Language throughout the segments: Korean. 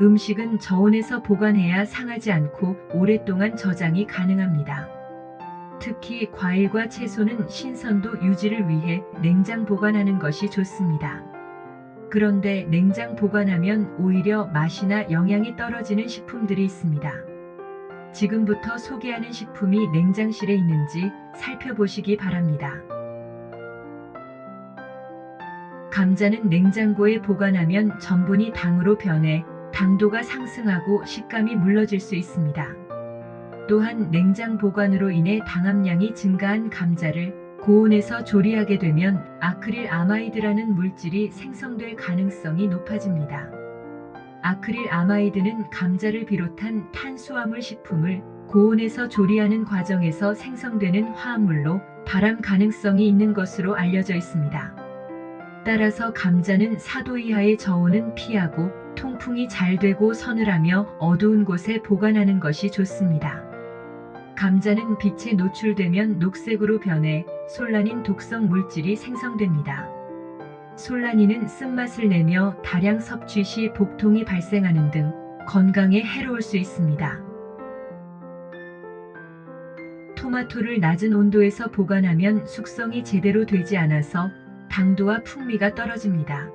음식은 저온에서 보관해야 상하지 않고 오랫동안 저장이 가능합니다. 특히 과일과 채소는 신선도 유지를 위해 냉장 보관하는 것이 좋습니다. 그런데 냉장 보관하면 오히려 맛이나 영양이 떨어지는 식품들이 있습니다. 지금부터 소개하는 식품이 냉장실에 있는지 살펴보시기 바랍니다. 감자는 냉장고에 보관하면 전분이 당으로 변해 당도가 상승하고 식감이 물러질 수 있습니다. 또한 냉장 보관으로 인해 당함량이 증가한 감자를 고온에서 조리하게 되면 아크릴 아마이드라는 물질이 생성될 가능성이 높아집니다. 아크릴 아마이드는 감자를 비롯한 탄수화물 식품을 고온에서 조리하는 과정에서 생성되는 화합물로 발암 가능성이 있는 것으로 알려져 있습니다. 따라서 감자는 4도 이하의 저온은 피하고 통풍이 잘 되고 서늘하며 어두운 곳에 보관하는 것이 좋습니다. 감자는 빛에 노출되면 녹색으로 변해 솔라닌 독성 물질이 생성됩니다. 솔라닌은 쓴맛을 내며 다량 섭취 시 복통이 발생하는 등 건강에 해로울 수 있습니다. 토마토를 낮은 온도에서 보관하면 숙성이 제대로 되지 않아서 당도와 풍미가 떨어집니다.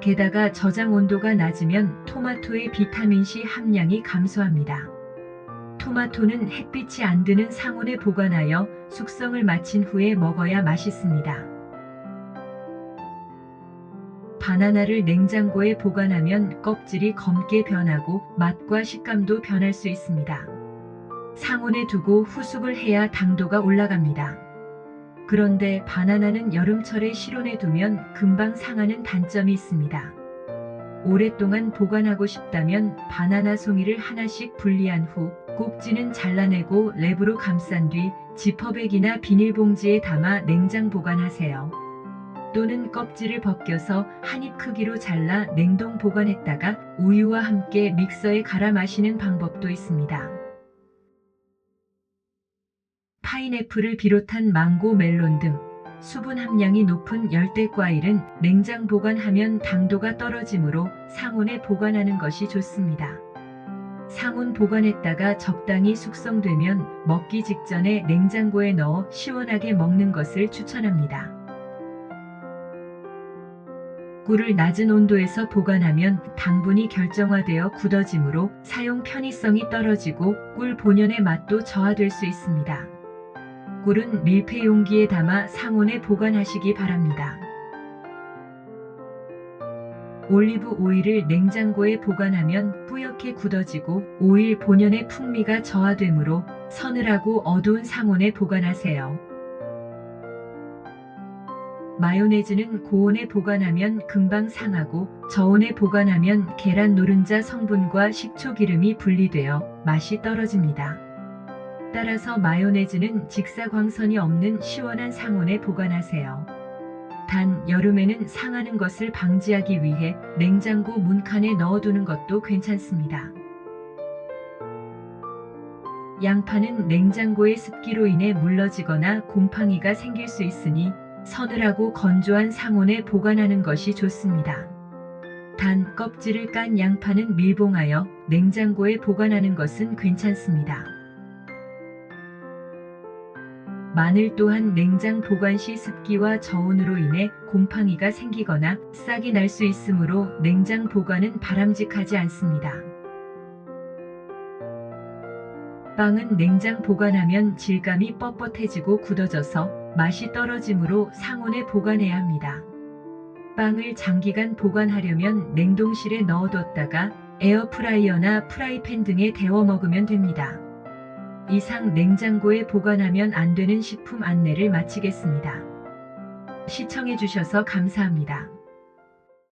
게다가 저장 온도가 낮으면 토마토의 비타민C 함량이 감소합니다. 토마토는 햇빛이 안 드는 상온에 보관하여 숙성을 마친 후에 먹어야 맛있습니다. 바나나를 냉장고에 보관하면 껍질이 검게 변하고 맛과 식감도 변할 수 있습니다. 상온에 두고 후숙을 해야 당도가 올라갑니다. 그런데 바나나는 여름철에 실온에 두면 금방 상하는 단점이 있습니다. 오랫동안 보관하고 싶다면 바나나 송이를 하나씩 분리한 후 꼭지는 잘라내고 랩으로 감싼 뒤 지퍼백이나 비닐봉지에 담아 냉장 보관하세요. 또는 껍질을 벗겨서 한입 크기로 잘라 냉동 보관했다가 우유와 함께 믹서에 갈아 마시는 방법도 있습니다. 파인애플을 비롯한 망고, 멜론 등 수분 함량이 높은 열대 과일은 냉장 보관하면 당도가 떨어지므로 상온에 보관하는 것이 좋습니다. 상온 보관했다가 적당히 숙성되면 먹기 직전에 냉장고에 넣어 시원하게 먹는 것을 추천합니다. 꿀을 낮은 온도에서 보관하면 당분이 결정화되어 굳어지므로 사용 편의성이 떨어지고 꿀 본연의 맛도 저하될 수 있습니다. 꿀은 밀폐 용기에 담아 상온에 보관하시기 바랍니다. 올리브 오일을 냉장고에 보관하면 뿌옇게 굳어지고 오일 본연의 풍미가 저하되므로 서늘하고 어두운 상온에 보관하세요. 마요네즈는 고온에 보관하면 금방 상하고 저온에 보관하면 계란 노른자 성분과 식초 기름이 분리되어 맛이 떨어집니다. 따라서 마요네즈는 직사광선이 없는 시원한 상온에 보관하세요. 단 여름에는 상하는 것을 방지하기 위해 냉장고 문칸에 넣어두는 것도 괜찮습니다. 양파는 냉장고의 습기로 인해 물러지거나 곰팡이가 생길 수 있으니 서늘하고 건조한 상온에 보관하는 것이 좋습니다. 단 껍질을 깐 양파는 밀봉하여 냉장고에 보관하는 것은 괜찮습니다. 마늘 또한 냉장 보관 시 습기와 저온으로 인해 곰팡이가 생기거나 싹이 날 수 있으므로 냉장 보관은 바람직하지 않습니다. 빵은 냉장 보관하면 질감이 뻣뻣해지고 굳어져서 맛이 떨어지므로 상온에 보관해야 합니다. 빵을 장기간 보관하려면 냉동실에 넣어뒀다가 에어프라이어나 프라이팬 등에 데워 먹으면 됩니다. 이상 냉장고에 보관하면 안 되는 식품 안내를 마치겠습니다. 시청해주셔서 감사합니다.